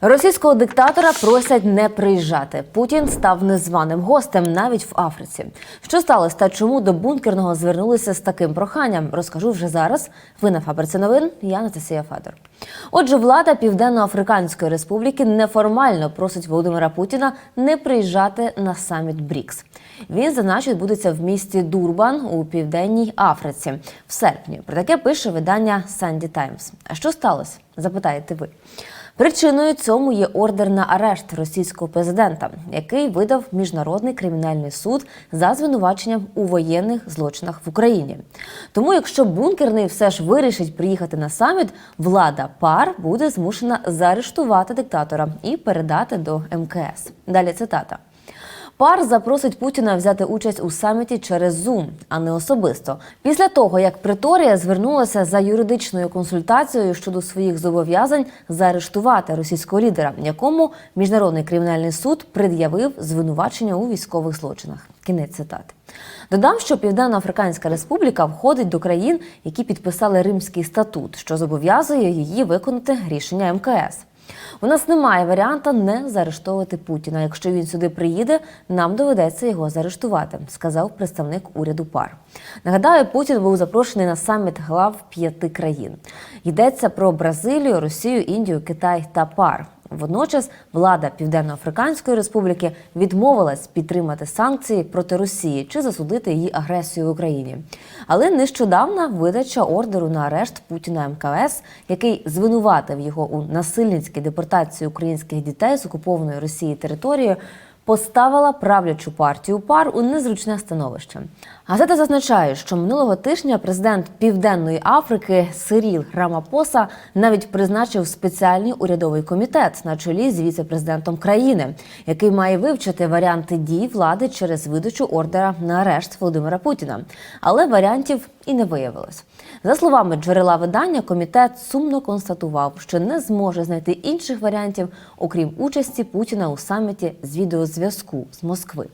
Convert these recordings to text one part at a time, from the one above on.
Російського диктатора просять не приїжджати. Путін став незваним гостем навіть в Африці. Що сталося та чому до бункерного звернулися з таким проханням? Розкажу вже зараз. Ви на фабриці новин. Я Анастасія Федор. Отже, влада Південно-Африканської Республіки неформально просить Володимира Путіна не приїжджати на саміт БРІКС. Він зазначить, відбудеться в місті Дурбан у південній Африці в серпні. Про таке пише видання Санді Таймс. А що сталося? Запитаєте ви. Причиною цьому є ордер на арешт російського президента, який видав міжнародний кримінальний суд за звинуваченням у воєнних злочинах в Україні. Тому, якщо бункерний все ж вирішить приїхати на саміт, влада пар буде змушена заарештувати диктатора і передати до МКС. Далі цитата. Пар запросить Путіна взяти участь у саміті через Zoom, а не особисто. Після того, як Приторія звернулася за юридичною консультацією щодо своїх зобов'язань заарештувати російського лідера, якому міжнародний кримінальний суд пред'явив звинувачення у військових злочинах. Кінець цитати. Додам, що Південно-Африканська Республіка входить до країн, які підписали Римський статут, що зобов'язує її виконати рішення МКС. У нас немає варіанта не заарештовувати Путіна. Якщо він сюди приїде, нам доведеться його заарештувати, сказав представник уряду ПАР. Нагадаю, Путін був запрошений на саміт глав п'яти країн. Йдеться про Бразилію, Росію, Індію, Китай та ПАР. Водночас влада Південно-Африканської Республіки відмовилась підтримати санкції проти Росії чи засудити її агресію в Україні. Але нещодавна видача ордеру на арешт Путіна МКС, який звинуватив його у насильницькій депортації українських дітей з окупованої Росії території, поставила правлячу партію пар у незручне становище. Газета зазначає, що минулого тижня президент Південної Африки Сиріл Рамапоса навіть призначив спеціальний урядовий комітет на чолі з віце-президентом країни, який має вивчити варіанти дій влади через видачу ордера на арешт Володимира Путіна. Але варіантів і не виявилось. За словами джерела видання, комітет сумно констатував, що не зможе знайти інших варіантів, окрім участі Путіна у саміті з відеозв'язку з Москви.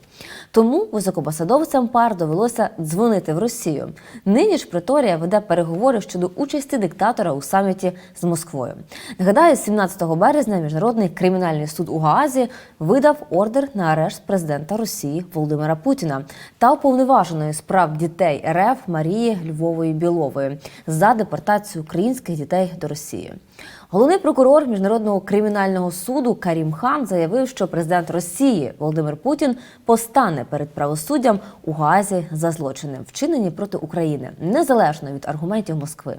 Тому високопосадовцям пар довелося дзвонити в Росію. Нині ж Приторія веде переговори щодо участі диктатора у саміті з Москвою. Нагадаю, 17 березня міжнародний кримінальний суд у Гаазі видав ордер на арешт президента Росії Володимира Путіна та уповноваженої справ дітей РФ Марії Львової Білової за депортацію українських дітей до Росії. Головний прокурор міжнародного кримінального суду Карім Хан заявив, що президент Росії Володимир Путін постане перед правосуддям у Гаазі за злочини, вчинені проти України, незалежно від аргументів Москви.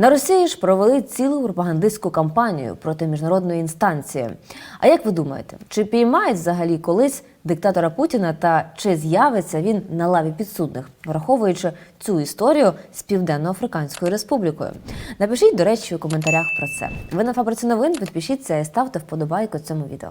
На Росії ж провели цілу пропагандистську кампанію проти міжнародної інстанції. А як ви думаєте, чи піймають взагалі колись диктатора Путіна та чи з'явиться він на лаві підсудних, враховуючи цю історію з Південно-Африканською Республікою? Напишіть, до речі, у коментарях про це. Ви на фабриці новин підпишіться і ставте вподобайку цьому відео.